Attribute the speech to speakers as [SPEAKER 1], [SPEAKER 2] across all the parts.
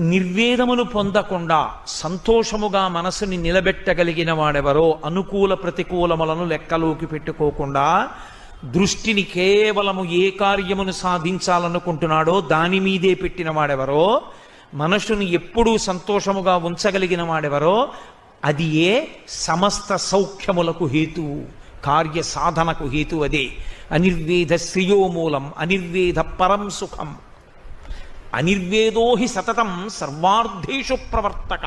[SPEAKER 1] నిర్వేదమును పొందకుండా సంతోషముగా మనసుని నిలబెట్టగలిగిన వాడెవరో అనుకూల ప్రతికూలములను లెక్కలోకి పెట్టుకోకుండా దృష్టిని కేవలము ఏ కార్యమును సాధించాలనుకుంటున్నాడో దాని మీదే పెట్టిన వాడెవరో మనసుని ఎప్పుడూ సంతోషముగా ఉంచగలిగిన వాడెవరో అది ఏ సమస్త సౌఖ్యములకు హేతువు కార్య సాధనకు హేతు అదే. అనిర్వేద శ్రియోమూలం అనిర్వేద పరం సుఖం. అనిర్వేదో హి సతతం సర్వార్థేషు ప్రవర్తక.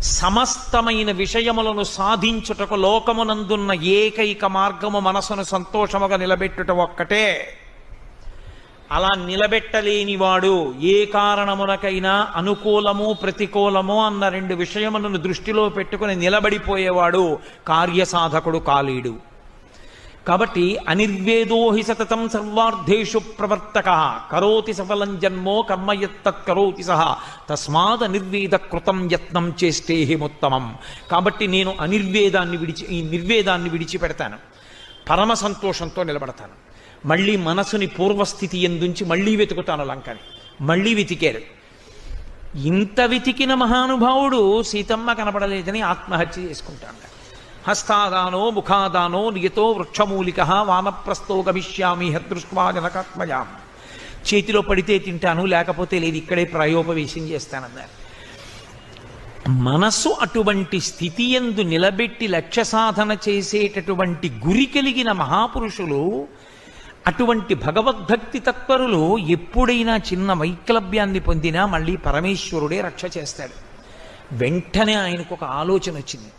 [SPEAKER 1] సమస్తమైన విషయములను సాధించుటకు లోకమునందున్న ఏకైక మార్గము మనసును సంతోషముగా నిలబెట్టుట ఒక్కటే. అలా నిలబెట్టలేనివాడు ఏ కారణమునకైనా అనుకూలము ప్రతికూలము అన్న రెండు విషయములను దృష్టిలో పెట్టుకుని నిలబడిపోయేవాడు కార్యసాధకుడు కాలేడు. కాబట్టి అనిర్వేదోహి సతతం సర్వార్థేషు ప్రవర్తక. కరోతి సఫలం జన్మో కర్మయత్తత్ కరోతి సహ. తస్మాత్ అనిర్వేద కృతం యత్నం చేస్తే ఉత్తమం కాబట్టి నేను అనిర్వేదాన్ని విడిచి ఈ నిర్వేదాన్ని విడిచిపెడతాను. పరమ సంతోషంతో నిలబడతాను. మళ్ళీ మనసుని పూర్వస్థితి ఎందుంచి మళ్ళీ వెతుకుతాను లంకని. మళ్ళీ వెతికారు. ఇంత వెతికిన మహానుభావుడు సీతమ్మ కనపడలేదని ఆత్మహత్య చేసుకుంటాడు. హస్తాదానో ముఖాదానో నియతో వృక్షమూలిక వానప్రస్థో గమిష్యామి హదృష్వా జనకాత్మజాం చేతిలో పడితే తింటాను లేకపోతే లేదు ఇక్కడే ప్రాయోపవేశం చేస్తానన్నారు. మనస్సు అటువంటి స్థితి ఎందు నిలబెట్టి లక్ష్య సాధన చేసేటటువంటి గురి కలిగిన మహాపురుషులు అటువంటి భగవద్భక్తి తత్పరులు ఎప్పుడైనా చిన్న వైక్లభ్యాన్ని పొందినా మళ్ళీ పరమేశ్వరుడే రక్ష చేస్తాడు. వెంటనే ఆయనకు ఒక ఆలోచన వచ్చింది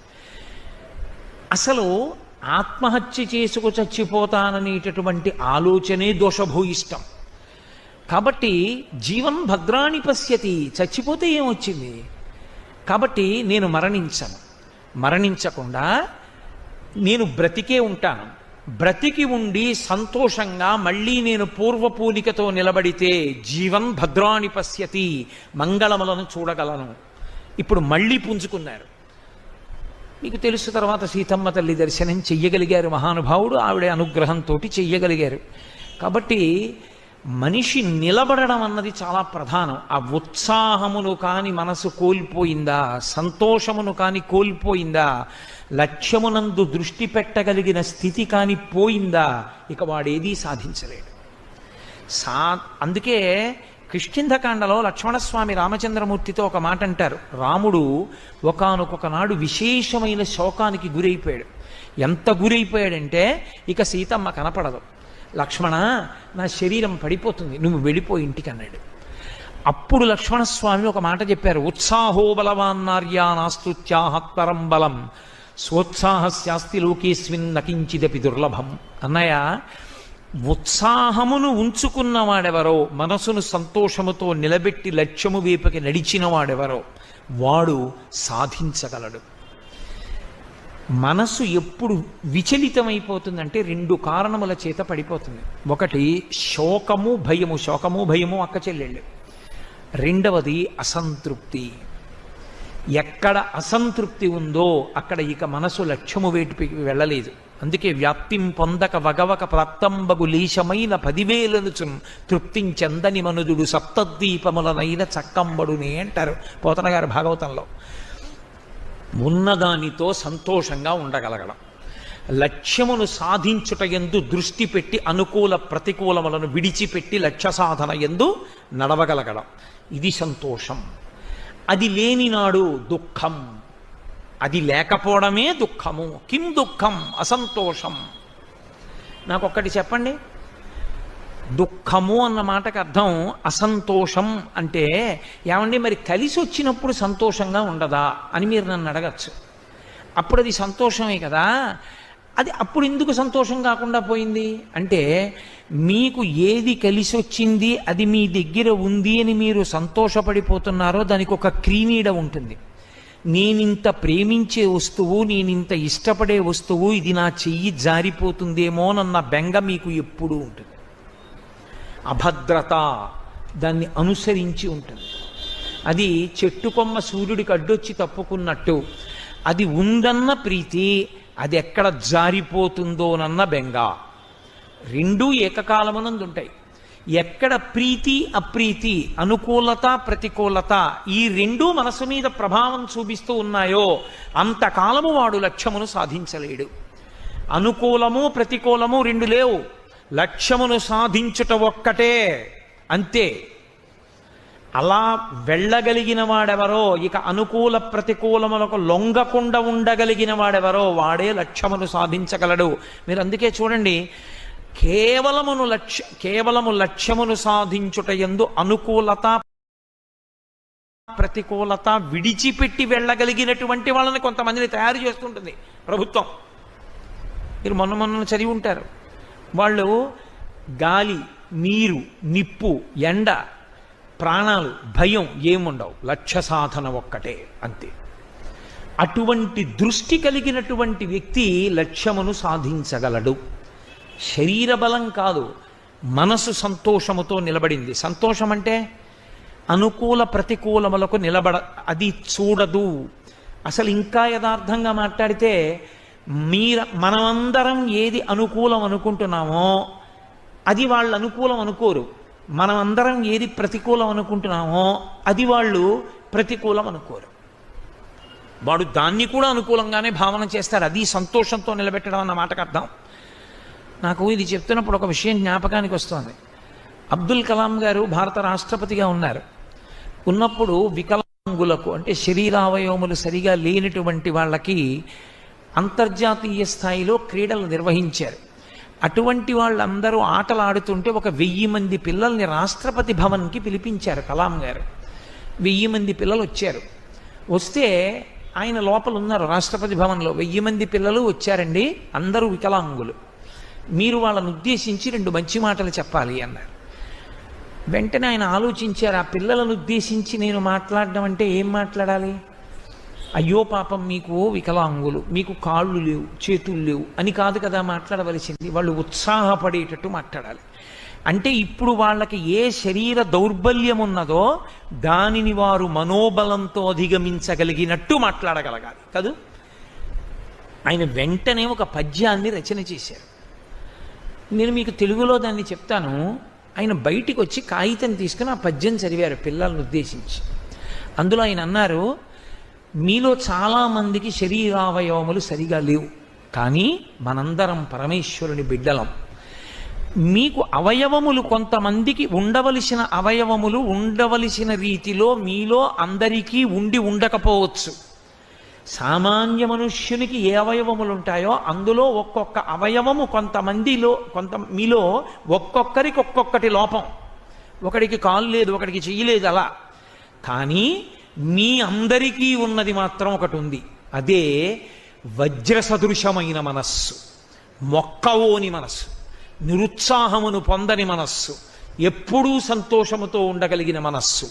[SPEAKER 1] అసలు ఆత్మహత్య చేసుకు చచ్చిపోతాననేటటువంటి ఆలోచనే దోషభూయిష్టం. కాబట్టి జీవం భద్రాణి పశ్యతి చచ్చిపోతే ఏమొచ్చింది? కాబట్టి నేను మరణించను. మరణించకుండా నేను బ్రతికే ఉంటాను. బ్రతికి ఉండి సంతోషంగా మళ్ళీ నేను పూర్వపూలికతో నిలబడితే జీవం భద్రాణి పశ్యతి మంగళములను చూడగలను. ఇప్పుడు మళ్ళీ పుంజుకున్నారు. మీకు తెలుసు తర్వాత సీతమ్మ తల్లి దర్శనం చెయ్యగలిగారు మహానుభావుడు ఆవిడ అనుగ్రహంతో చెయ్యగలిగారు. కాబట్టి మనిషి నిలబడడం అన్నది చాలా ప్రధానం. ఆ ఉత్సాహమును కాని మనసు కోల్పోయిందా సంతోషమును కాని కోల్పోయిందా లక్ష్యమునందు దృష్టి పెట్టగలిగిన స్థితి కాని పోయిందా ఇక వాడేదీ సాధించలేడు. సా అందుకే కిష్కింధకాండలో లక్ష్మణస్వామి రామచంద్రమూర్తితో ఒక మాట అంటారు రాముడు ఒకనొకొకనాడు విశేషమైన శోకానికి గురైపోయాడు. ఎంత గురైపోయాడంటే ఇక సీతమ్మ కనపడదు. లక్ష్మణ నా శరీరం పడిపోతుంది నువ్వు వెళ్ళిపో ఇంటికి అన్నాడు. అప్పుడు లక్ష్మణస్వామి ఒక మాట చెప్పారు. ఉత్సాహో బలవాన్నార్యా నాస్తుత్యాహత్పరం బలం. స్వోత్సాహస్యాస్తి లోకేస్మిన్ నకించిదపి దుర్లభం. అన్నయ్య ఉత్సాహమును ఉంచుకున్నవాడెవరో మనసును సంతోషముతో నిలబెట్టి లక్ష్యము వైపుకి నడిచిన వాడెవరో వాడు సాధించగలడు. మనసు ఎప్పుడు విచలితమైపోతుందంటే రెండు కారణముల చేత పడిపోతుంది. ఒకటి శోకము భయము. శోకము భయము అక్క చెల్లెళ్ళు. రెండవది అసంతృప్తి. ఎక్కడ అసంతృప్తి ఉందో అక్కడ ఇక మనసు లక్ష్యము వేటికి వెళ్ళలేదు. అందుకే వ్యాప్తిం పొందక వగవక ప్రాప్తంబగు లీశమైన పదివేలనుచున్ తృప్తించెందని మనుదుడు సప్తద్వీపములనైన చక్కంబడునే అంటారు పోతన గారు భాగవతంలో. ఉన్నదానితో సంతోషంగా ఉండగలగడం. లక్ష్యమును సాధించుట ఎందు దృష్టి పెట్టి అనుకూల ప్రతికూలములను విడిచిపెట్టి లక్ష్య సాధన ఎందు నడవగలగడం. ఇది సంతోషం. అది లేనినాడు దుఃఖం. అది లేకపోవడమే దుఃఖము. కిం దుఃఖం? అసంతోషం. నాకొక్కటి చెప్పండి. దుఃఖము అన్న మాటకు అర్థం అసంతోషం అంటే ఏమండి మరి కలిసి వచ్చినప్పుడు సంతోషంగా ఉండదా అని మీరు నన్ను అడగచ్చు. అప్పుడు అది సంతోషమే కదా. అది అప్పుడు ఎందుకు సంతోషం కాకుండా పోయింది? అంటే మీకు ఏది కలిసి వచ్చింది అది మీ దగ్గర ఉంది అని మీరు సంతోషపడిపోతున్నారో దానికి ఒక క్రీనీడ ఉంటుంది. నేనింత ప్రేమించే వస్తువు నేనింత ఇష్టపడే వస్తువు ఇది నా చెయ్యి జారిపోతుందేమోనన్న బెంగ మీకు ఎప్పుడూ ఉంటుంది. అభద్రత దాన్ని అనుసరించి ఉంటుంది. అది చెట్టు కొమ్మ సూర్యుడికి అడ్డొచ్చి తప్పుకున్నట్టు అది ఉందన్న ప్రీతి అది ఎక్కడ జారిపోతుందోనన్న బెంగ. రెండూ ఏకకాలమునందు ఉంటాయి ఎక్కడ ప్రీతి అప్రీతి అనుకూలత ప్రతికూలత ఈ రెండూ మనసు మీద ప్రభావం చూపిస్తూ ఉన్నాయో అంతకాలము వాడు లక్ష్యమును సాధించలేడు. అనుకూలము ప్రతికూలము రెండు లేవు. లక్ష్యమును సాధించుట ఒక్కటే. అంతే. అలా వెళ్ళగలిగిన వాడెవరో ఇక అనుకూల ప్రతికూలములకు లొంగకుండా ఉండగలిగిన వాడెవరో వాడే లక్ష్యమును సాధించగలడు. మీరు అందుకే చూడండి కేవలమును లక్ష్య కేవలము లక్ష్యమును సాధించుట ఎందు అనుకూలత ప్రతికూలత విడిచిపెట్టి వెళ్ళగలిగినటువంటి వాళ్ళని కొంతమందిని తయారు చేస్తుంటుంది ప్రభుత్వం. మీరు మొన్న మొన్న చదివి ఉంటారు. వాళ్ళు గాలి నీరు నిప్పు ఎండ ప్రాణాలు భయం ఏముండవు. లక్ష్య సాధన ఒక్కటే అంతే. అటువంటి దృష్టి కలిగినటువంటి వ్యక్తి లక్ష్యమును సాధించగలడు. శరీర బలం కాదు మనసు సంతోషముతో నిలబడింది. సంతోషం అంటే అనుకూల ప్రతికూలములకు నిలబడ అది చూడదు. అసలు ఇంకా యథార్థంగా మాట్లాడితే మీర మనమందరం ఏది అనుకూలం అనుకుంటున్నామో అది వాళ్ళు అనుకూలం అనుకోరు. మనమందరం ఏది ప్రతికూలం అనుకుంటున్నామో అది వాళ్ళు ప్రతికూలం అనుకోరు. వాడు దాన్ని కూడా అనుకూలంగానే భావన చేస్తారు. అది సంతోషంతో నిలబెట్టడం అన్న మాటకు అర్థం? నాకు ఇది చెప్తున్నప్పుడు ఒక విషయం జ్ఞాపకానికి వస్తుంది. అబ్దుల్ కలాం గారు భారత రాష్ట్రపతిగా ఉన్నారు. ఉన్నప్పుడు వికలాంగులకు అంటే శరీరావయవములు సరిగా లేనటువంటి వాళ్ళకి అంతర్జాతీయ స్థాయిలో క్రీడలు నిర్వహించారు. అటువంటి వాళ్ళందరూ ఆటలు ఆడుతుంటే ఒక వెయ్యి మంది పిల్లల్ని రాష్ట్రపతి భవన్కి పిలిపించారు కలాం గారు. వెయ్యి మంది పిల్లలు వచ్చారు. వస్తే ఆయన లోపల ఉన్నారు రాష్ట్రపతి భవన్లో. వెయ్యి మంది పిల్లలు వచ్చారండి అందరూ వికలాంగులు. మీరు వాళ్ళని ఉద్దేశించి రెండు మంచి మాటలు చెప్పాలి అన్నారు. వెంటనే ఆయన ఆలోచించారు ఆ పిల్లలను ఉద్దేశించి నేను మాట్లాడడం అంటే ఏం మాట్లాడాలి? అయ్యో పాపం మీకు వికలాంగులు మీకు కాళ్ళు లేవు చేతులు లేవు అని కాదు కదా మాట్లాడవలసింది. వాళ్ళు ఉత్సాహపడేటట్టు మాట్లాడాలి. అంటే ఇప్పుడు వాళ్ళకి ఏ శరీర దౌర్బల్యం ఉన్నదో దానిని వారు మనోబలంతో అధిగమించగలిగినట్టు మాట్లాడగలగాలి. కదూ? ఆయన వెంటనే ఒక పద్యాన్ని రచన చేశారు. నేను మీకు తెలుగులో దాన్ని చెప్తాను. ఆయన బయటికి వచ్చి కాగితం తీసుకుని ఆ పద్యం చదివారు పిల్లల్ని ఉద్దేశించి. అందులో ఆయన అన్నారు మీలో చాలామందికి శరీరావయవములు సరిగా లేవు. కానీ మనందరం పరమేశ్వరుని బిడ్డలం. మీకు అవయవములు కొంతమందికి ఉండవలసిన అవయవములు ఉండవలసిన రీతిలో మీలో అందరికీ ఉండి ఉండకపోవచ్చు. సామాన్య మనుష్యునికి ఏ అవయవములు ఉంటాయో అందులో ఒక్కొక్క అవయవము కొంతమందిలో కొంత మీలో ఒక్కొక్కరికి ఒక్కొక్కటి లోపం. ఒకడికి కాలు లేదు ఒకడికి చెయ్యలేదు అలా. కానీ మీ అందరికీ ఉన్నది మాత్రం ఒకటి ఉంది అదే వజ్ర సదృశమైన మనస్సు మొక్కవోని మనస్సు నిరుత్సాహమును పొందని మనస్సు ఎప్పుడూ సంతోషముతో ఉండగలిగిన మనస్సు.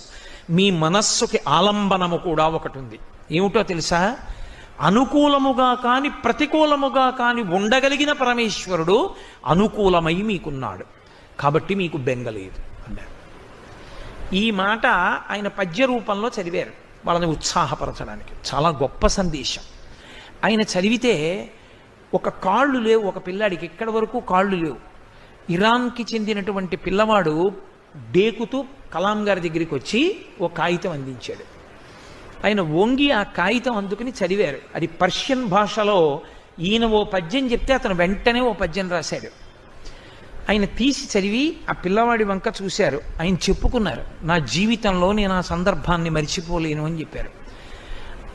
[SPEAKER 1] మీ మనస్సుకి ఆలంబనము కూడా ఒకటి ఉంది ఏమిటో తెలుసా? అనుకూలముగా కాని ప్రతికూలముగా కాని ఉండగలిగిన పరమేశ్వరుడు అనుకూలమై మీకున్నాడు. కాబట్టి మీకు బెంగలేదు అన్నారు ఈ మాట ఆయన పద్య రూపంలో చదివారు వాళ్ళని ఉత్సాహపరచడానికి. చాలా గొప్ప సందేశం. ఆయన చదివితే ఒక కాళ్ళు లేవు ఒక పిల్లాడికి ఎక్కడి వరకు కాళ్ళు లేవు. ఇరాన్కి చెందినటువంటి పిల్లవాడు డేకుతూ కలాం గారి దగ్గరికి వచ్చి ఓ కాగితం అందించాడు. ఆయన వంగి ఆ కాగితం అందుకుని చదివారు. అది పర్షియన్ భాషలో ఈయన ఓ పద్యం చెప్తే అతను వెంటనే ఓ పద్యం రాశాడు. ఆయన తీసి చదివి ఆ పిల్లవాడి వంక చూశారు. ఆయన చెప్పుకున్నారు నా జీవితంలో నేను ఆ సందర్భాన్ని మరిచిపోలేను అని చెప్పారు.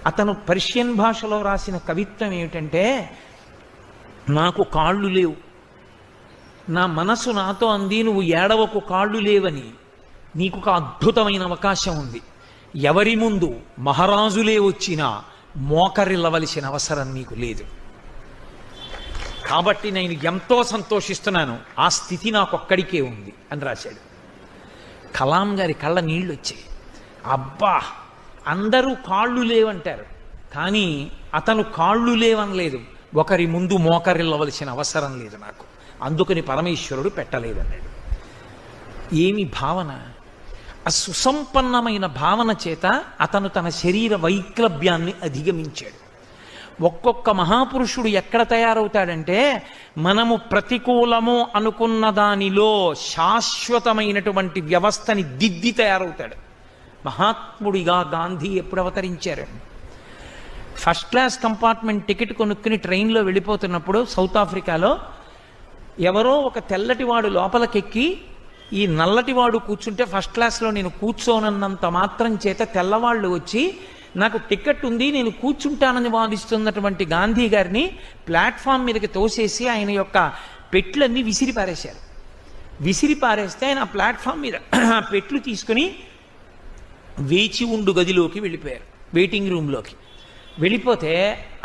[SPEAKER 1] అతను పర్షియన్ భాషలో రాసిన కవిత్వం ఏమిటంటే నాకు కాళ్ళు లేవు. నా మనసు నాతో అంది నువ్వు ఏడవకు కాళ్ళు లేవని. నీకు ఒక అద్భుతమైన అవకాశం ఉంది. ఎవరి ముందు మహారాజులే వచ్చినా మోకరిల్లవలసిన అవసరం నీకు లేదు. కాబట్టి నేను ఎంతో సంతోషిస్తున్నాను. ఆ స్థితి నాకొక్కడికే ఉంది అని రాశాడు. కలాం గారి కళ్ళ నీళ్ళు వచ్చాయి అబ్బా అందరూ కాళ్ళు లేవంటారు. కానీ అతను కాళ్ళు లేవనలేదు. ఒకరి ముందు మోకరిల్లవలసిన అవసరం లేదు నాకు. అందుకని పరమేశ్వరుడు పెట్టలేదన్నాడు. ఏమి భావన? ఆ సుసంపన్నమైన భావన చేత అతను తన శరీర వైక్లభ్యాన్ని అధిగమించాడు. ఒక్కొక్క మహాపురుషుడు ఎక్కడ తయారవుతాడంటే మనము ప్రతికూలము అనుకున్న దానిలో శాశ్వతమైనటువంటి వ్యవస్థని దిద్ది తయారవుతాడు. మహాత్ముడిగా గాంధీ ఎప్పుడు అవతరించారు? ఫస్ట్ క్లాస్ కంపార్ట్మెంట్ టికెట్ కొనుక్కుని ట్రైన్లో వెళ్ళిపోతున్నప్పుడు సౌత్ ఆఫ్రికాలో ఎవరో ఒక తెల్లటివాడు లోపలికెక్కి ఈ నల్లటివాడు కూర్చుంటే ఫస్ట్ క్లాస్లో నేను కూర్చోనన్నంత మాత్రం చేత తెల్లవాళ్ళు వచ్చి నాకు టికెట్ ఉంది నేను కూర్చుంటానని వాదిస్తున్నటువంటి గాంధీ గారిని ప్లాట్ఫామ్ మీదకి తోసేసి ఆయన యొక్క పెట్లన్నీ విసిరి పారేశారు విసిరి పారేస్తే ఆయన ఆ ప్లాట్ఫామ్ మీద ఆ పెట్లు తీసుకుని వేచి ఉండు గదిలోకి వెళ్ళిపోయారు వెయిటింగ్ రూమ్లోకి వెళ్ళిపోతే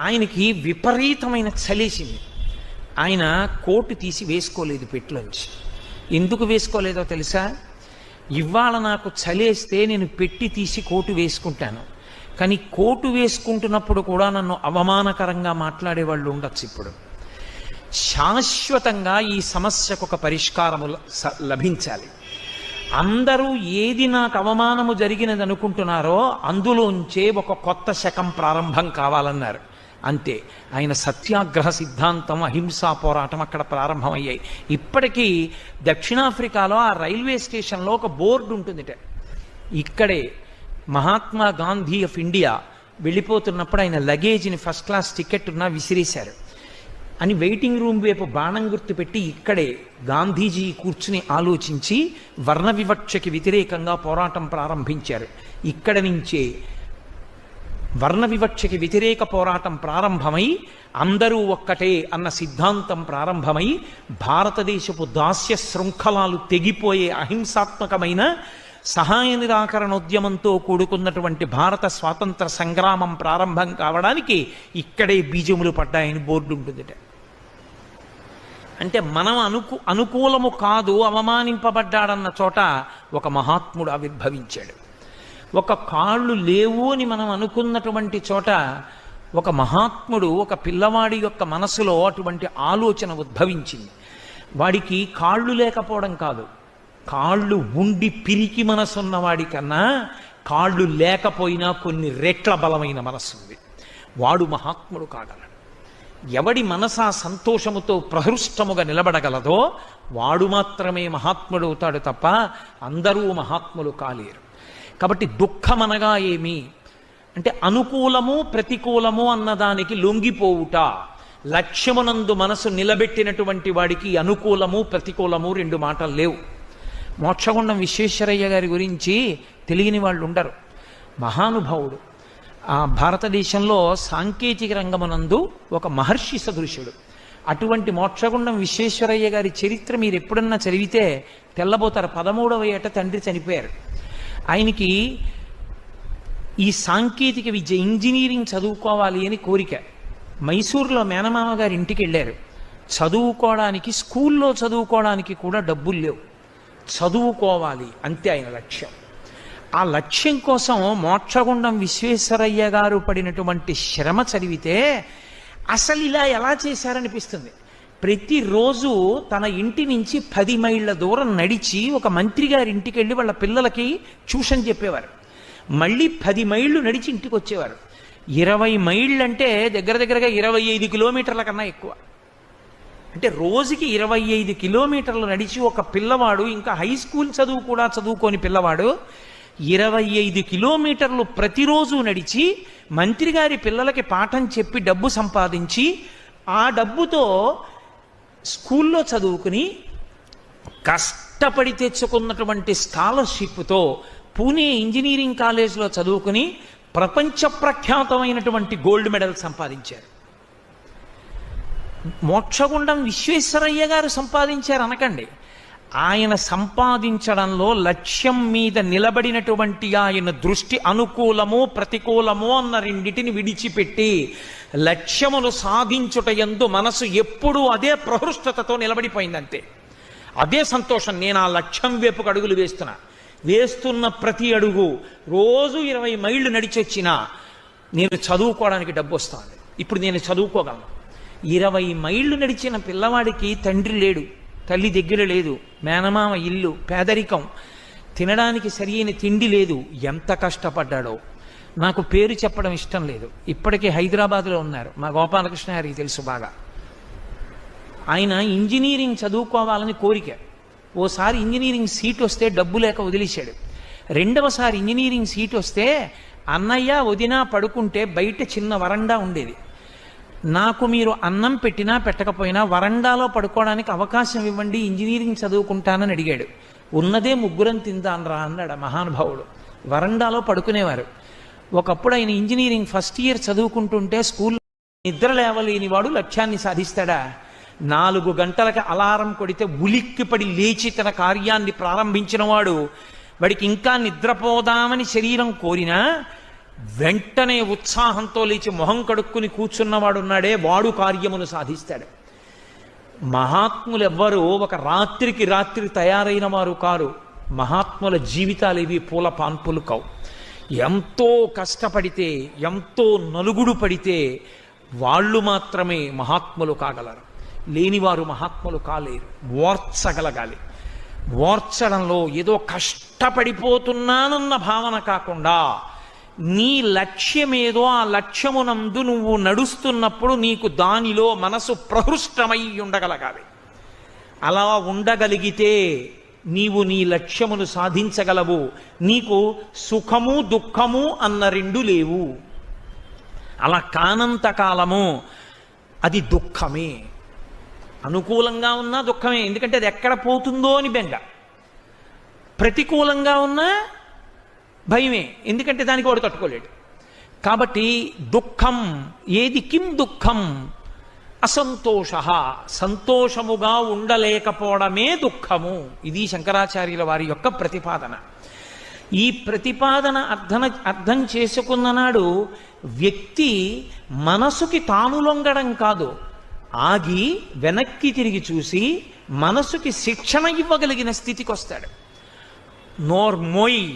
[SPEAKER 1] ఆయనకి విపరీతమైన చలేసింది. ఆయన కోటు తీసి వేసుకోలేదు పెట్లోంచి. ఎందుకు వేసుకోలేదో తెలుసా? ఇవాళ నాకు చలేస్తే నేను పెట్టి తీసి కోటు వేసుకుంటాను. కానీ కోటు వేసుకుంటున్నప్పుడు కూడా నన్ను అవమానకరంగా మాట్లాడే వాళ్ళు ఉండొచ్చు ఇప్పుడు. శాశ్వతంగా ఈ సమస్యకు ఒక పరిష్కారము ల- స- లభించాలి. అందరూ ఏది నాకు అవమానము జరిగినది అనుకుంటున్నారో అందులోంచే ఒక కొత్త శకం ప్రారంభం కావాలన్నారు. అంతే. ఆయన సత్యాగ్రహ సిద్ధాంతం అహింసా పోరాటం అక్కడ ప్రారంభమయ్యాయి. ఇప్పటికీ దక్షిణాఫ్రికాలో ఆ రైల్వే స్టేషన్లో ఒక బోర్డు ఉంటుందిట. ఇక్కడే మహాత్మా గాంధీ ఆఫ్ ఇండియా వెళ్ళిపోతున్నప్పుడు ఆయన లగేజ్ని ఫస్ట్ క్లాస్ టికెట్ ఉన్నా విసిరేశారు. అని వెయిటింగ్ రూమ్ వైపు బాణం గుర్తు పెట్టి ఇక్కడే గాంధీజీ కూర్చుని ఆలోచించి వర్ణ వివక్షకి వ్యతిరేకంగా పోరాటం ప్రారంభించారు. ఇక్కడ నుంచే వర్ణ వివక్షకి వ్యతిరేక పోరాటం ప్రారంభమై అందరూ ఒక్కటే అన్న సిద్ధాంతం ప్రారంభమై భారతదేశపు దాస్య శృంఖలాలు తెగిపోయే అహింసాత్మకమైన సహాయ నిరాకరణోద్యమంతో కూడుకున్నటువంటి భారత స్వాతంత్ర సంగ్రామం ప్రారంభం కావడానికి ఇక్కడే బీజములు పడ్డాయని బోర్డు ఉంటుందిట అంటే మనం అనుకు అనుకూలము కాదు అవమానింపబడ్డాడన్న చోట ఒక మహాత్ముడు ఆవిర్భవించాడు. ఒక కాళ్ళు లేవు అని మనం అనుకున్నటువంటి చోట ఒక మహాత్ముడు ఒక పిల్లవాడి యొక్క మనసులో అటువంటి ఆలోచన ఉద్భవించింది. వాడికి కాళ్ళు లేకపోవడం కాదు. కాళ్ళు ఉండి పిరికి మనసున్న ఉన్నవాడికన్నా కాళ్ళు లేకపోయినా కొన్ని రెట్ల బలమైన మనసు ఉంది వాడు మహాత్ముడు కాగలడు. ఎవడి మనసా సంతోషముతో ప్రహృష్టముగా నిలబడగలదో వాడు మాత్రమే మహాత్ముడవుతాడు తప్ప అందరూ మహాత్ములు కాలేరు. కాబట్టి దుఃఖమనగా ఏమి? అంటే అనుకూలము ప్రతికూలము అన్నదానికి లొంగిపోవుట. లక్ష్యమునందు మనసు నిలబెట్టినటువంటి వాడికి అనుకూలము ప్రతికూలము రెండు మాటలు లేవు. మోక్షగుండం విశ్వేశ్వరయ్య గారి గురించి తెలియని వాళ్ళు ఉండరు మహానుభావుడు. ఆ భారతదేశంలో సాంకేతిక రంగమునందు ఒక మహర్షి సదృశ్యుడు అటువంటి మోక్షగుండం విశ్వేశ్వరయ్య గారి చరిత్ర మీరు ఎప్పుడన్నా చదివితే తెల్లబోతారు. పదమూడవ ఏట తండ్రి చనిపోయారు. ఆయనకి ఈ సాంకేతిక విద్య ఇంజనీరింగ్ చదువుకోవాలి అని కోరిక. మైసూర్లో మేనమామ గారి ఇంటికి వెళ్ళారు. చదువుకోవడానికి స్కూల్లో చదువుకోవడానికి కూడా డబ్బులు లేవు. చదువుకోవాలి అంతే ఆయన లక్ష్యం. ఆ లక్ష్యం కోసం మోక్షగుండం విశ్వేశ్వరయ్య గారు పడినటువంటి శ్రమ చదివితే అసలు ఇలా ఎలా చేశారనిపిస్తుంది? ప్రతిరోజు తన ఇంటి నుంచి పది మైళ్ళ దూరం నడిచి ఒక మంత్రి గారి ఇంటికి వెళ్ళి వాళ్ళ పిల్లలకి ట్యూషన్ చెప్పేవారు. మళ్ళీ పది మైళ్ళు నడిచి ఇంటికి వచ్చేవారు ఇరవై మైళ్ళు అంటే దగ్గర దగ్గరగా ఇరవై ఐదు కిలోమీటర్ల కన్నా ఎక్కువ. అంటే రోజుకి ఇరవై ఐదు కిలోమీటర్లు నడిచి ఒక పిల్లవాడు ఇంకా హై స్కూల్ చదువు కూడా చదువుకోని పిల్లవాడు ఇరవై ఐదు కిలోమీటర్లు ప్రతిరోజు నడిచి మంత్రి గారి పిల్లలకి పాఠం చెప్పి డబ్బు సంపాదించి ఆ డబ్బుతో స్కూల్లో చదువుకుని కష్టపడి తెచ్చుకున్నటువంటి స్కాలర్షిప్తో పూణే ఇంజనీరింగ్ కాలేజ్లో చదువుకుని ప్రపంచ ప్రఖ్యాతమైనటువంటి గోల్డ్ మెడల్ సంపాదించారు. మోక్షగుండం విశ్వేశ్వరయ్య గారు సంపాదించారు అనకండి ఆయన సంపాదించడంలో లక్ష్యం మీద నిలబడినటువంటి ఆయన దృష్టి అనుకూలము ప్రతికూలము అన్న రెండిటిని విడిచిపెట్టి లక్ష్యమును సాధించుట ఎందు మనసు ఎప్పుడూ అదే ప్రహృష్టతతో నిలబడిపోయిందంతే. అదే సంతోషం. నేను ఆ లక్ష్యం వైపుకు అడుగులు వేస్తున్నా. వేస్తున్న ప్రతి అడుగు రోజు ఇరవై మైళ్ళు నడిచొచ్చినా నేను చదువుకోవడానికి డబ్బు వస్తాను ఇప్పుడు నేను చదువుకోగలను. ఇరవై మైళ్ళు నడిచిన పిల్లవాడికి తండ్రి లేడు. తల్లి దగ్గర లేదు మేనమామ ఇల్లు పేదరికం. తినడానికి సరియైన తిండి లేదు ఎంత కష్టపడ్డాడో. నాకు పేరు చెప్పడం ఇష్టం లేదు. ఇప్పటికీ హైదరాబాద్లో ఉన్నారు. మా గోపాలకృష్ణ గారికి తెలుసు బాగా. ఆయన ఇంజనీరింగ్ చదువుకోవాలని కోరిక. ఓసారి ఇంజనీరింగ్ సీట్ వస్తే డబ్బు లేక వదిలేశాడు. రెండవసారి ఇంజనీరింగ్ సీట్ వస్తే అన్నయ్య వదినా పడుకుంటే బయట చిన్న వరండా ఉండేది. నాకు మీరు అన్నం పెట్టినా పెట్టకపోయినా వరండాలో పడుకోవడానికి అవకాశం ఇవ్వండి ఇంజనీరింగ్ చదువుకుంటానని అడిగాడు. ఉన్నదే ముగ్గురం తిందానరా అన్నాడు మహానుభావుడు. వరండాలో పడుకునేవారు. ఒకప్పుడు ఆయన ఇంజనీరింగ్ ఫస్ట్ ఇయర్ చదువుకుంటుంటే స్కూల్ నిద్ర లేవలేని వాడు లక్ష్యాన్ని సాధిస్తాడా? నాలుగు గంటలకి అలారం కొడితే ఉలిక్కిపడి లేచి తన కార్యాన్ని ప్రారంభించిన వాడు వాడికి ఇంకా నిద్రపోదామని శరీరం కోరినా వెంటనే ఉత్సాహంతో లేచి మొహం కడుక్కుని కూర్చున్నవాడున్నాడే వాడు కార్యమును సాధిస్తాడు. మహాత్ములు ఎవ్వరూ ఒక రాత్రికి రాత్రి తయారైన వారు కారు. మహాత్ముల జీవితాలు ఇవి పూల పాన్పులు కావు. ఎంతో కష్టపడితే ఎంతో నలుగుడు పడితే వాళ్ళు మాత్రమే మహాత్ములు కాగలరు. లేనివారు మహాత్ములు కాలేరు. ఓర్చగలగాలి. ఓర్చడంలో ఏదో కష్టపడిపోతున్నానన్న భావన కాకుండా నీ లక్ష్యమేదో ఆ లక్ష్యమునందు నువ్వు నడుస్తున్నప్పుడు నీకు దానిలో మనసు ప్రహృష్టమై ఉండగలగాలి. అలా ఉండగలిగితే నీవు నీ లక్ష్యమును సాధించగలవు. నీకు సుఖము దుఃఖము అన్న రెండు లేవు. అలా కానంత కాలము అది దుఃఖమే. అనుకూలంగా ఉన్నా దుఃఖమే. ఎందుకంటే అది ఎక్కడ పోతుందో అని బెంగ. ప్రతికూలంగా ఉన్నా భయమే. ఎందుకంటే దానికి వాడు తట్టుకోలేడు. కాబట్టి దుఃఖం ఏది కిం దుఃఖం? అసంతోష. సంతోషముగా ఉండలేకపోవడమే దుఃఖము. ఇది శంకరాచార్యుల వారి యొక్క ప్రతిపాదన. ఈ ప్రతిపాదన అర్థన అర్థం చేసుకున్న నాడు వ్యక్తి మనసుకి తాను లొంగడం కాదు. ఆగి వెనక్కి తిరిగి చూసి మనసుకి శిక్షణ ఇవ్వగలిగిన స్థితికి వస్తాడు నోర్మోయ్.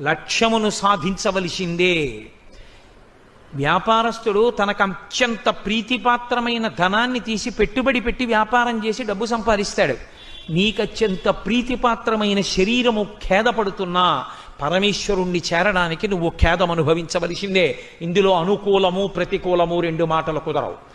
[SPEAKER 1] లక్ష్యమును సాధించవలసిందే. వ్యాపారస్తుడు తనకు అత్యంత ప్రీతిపాత్రమైన ధనాన్ని తీసి పెట్టుబడి పెట్టి వ్యాపారం చేసి డబ్బు సంపాదిస్తాడు. నీకత్యంత ప్రీతిపాత్రమైన శరీరము ఖేదపడుతున్నా పరమేశ్వరుణ్ణి చేరడానికి నువ్వు ఖేదం అనుభవించవలసిందే. ఇందులో అనుకూలము ప్రతికూలము రెండు మాటలు కుదరవు.